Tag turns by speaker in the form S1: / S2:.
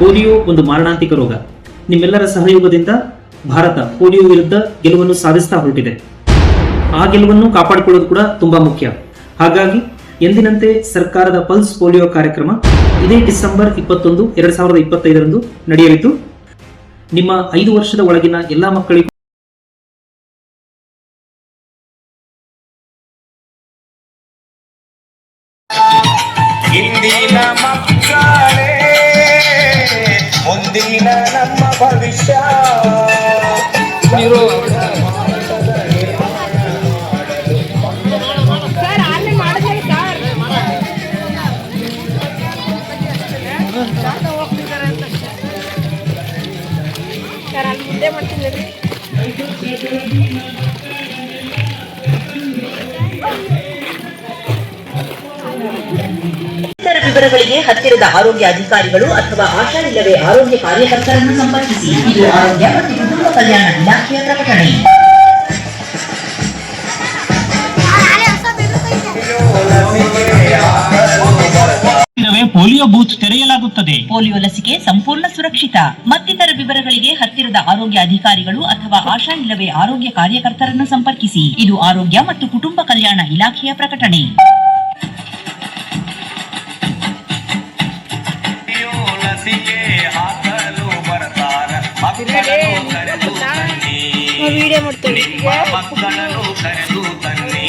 S1: Polio ಒಂದು ಮಾರಣಾಂತಿಕ ರೋಗ. ನಿಮ್ಮೆಲ್ಲರ ಸಹಯೋಗದಿಂದ ಭಾರತ ಪೋಲಿಯೋ ವಿರುದ್ಧ ಗೆಲುವನ್ನು ಸಾಧಿಸ್ತಾ ಹೊರಟಿದೆ. ಆ ಗೆಲುವನ್ನು ಕಾಪಾಡಿಕೊಳ್ಳೋದು ಕೂಡ ತುಂಬಾ ಮುಖ್ಯ. ಹಾಗಾಗಿ ಎಂದಿನಂತೆ ಸರ್ಕಾರದ ಪಲ್ಸ್ ಪೋಲಿಯೋ ಕಾರ್ಯಕ್ರಮ ಇದೇ ಡಿಸೆಂಬರ್ ಇಪ್ಪತ್ತೊಂದು, ಎರಡ್ ಸಾವಿರದ ಇಪ್ಪತ್ತೈದರಂದು ನಡೆಯಲಿದ್ದು, ನಿಮ್ಮ ಐದು ವರ್ಷದ ಒಳಗಿನ ಎಲ್ಲಾ ಮಕ್ಕಳಿಗೂ
S2: ಇಂದಿನ
S3: ಸರ್ ಸರ್. ಅಲ್ಲಿ ಮುಂದೆ ಮಾಡ್ತೀನಿ
S4: ವಿವರಗಳಿಗೆ ಹತ್ತಿರದ ಆರೋಗ್ಯ ಅಧಿಕಾರಿಗಳು ಅಥವಾ ಆಶಾ ಇಲ್ಲವೇ ಆರೋಗ್ಯ ಕಾರ್ಯಕರ್ತರನ್ನು ಸಂಪರ್ಕಿಸಿ. ಇದು ಆರೋಗ್ಯ ಮತ್ತು ಕುಟುಂಬ ಕಲ್ಯಾಣ ಇಲಾಖೆಯ ಪ್ರಕಟಣೆ.
S5: Polio booth ತೆರೆಯಲಾಗುತ್ತದೆ.
S4: ಪೋಲಿಯೋ ಲಸಿಕೆ ಸಂಪೂರ್ಣ ಸುರಕ್ಷಿತ. ಮತ್ತಿತರ ವಿವರಗಳಿಗೆ ಹತ್ತಿರದ ಆರೋಗ್ಯ ಅಧಿಕಾರಿಗಳು ಅಥವಾ ಆಶಾ ಇಲ್ಲವೇ ಆರೋಗ್ಯ ಕಾರ್ಯಕರ್ತರನ್ನು ಸಂಪರ್ಕಿಸಿ. ಇದು ಆರೋಗ್ಯ ಮತ್ತು ಕುಟುಂಬ ಕಲ್ಯಾಣ ಇಲಾಖೆಯ ಪ್ರಕಟಣೆ.
S2: ಪೋಲಿಯೋ ಲಸಿಕೆ ಹಾಕಲು ಬರ್ತಾರ ಮಕ್ಕಳನ್ನು ಕರೆದು ತನ್ನಿ
S3: ವಿಡಿಯೋ ಮಾಡ್ತೇವೆ
S2: ನಿಮ್ಮ ಮಕ್ಕಳನ್ನು ಕರೆದು ತನ್ನಿ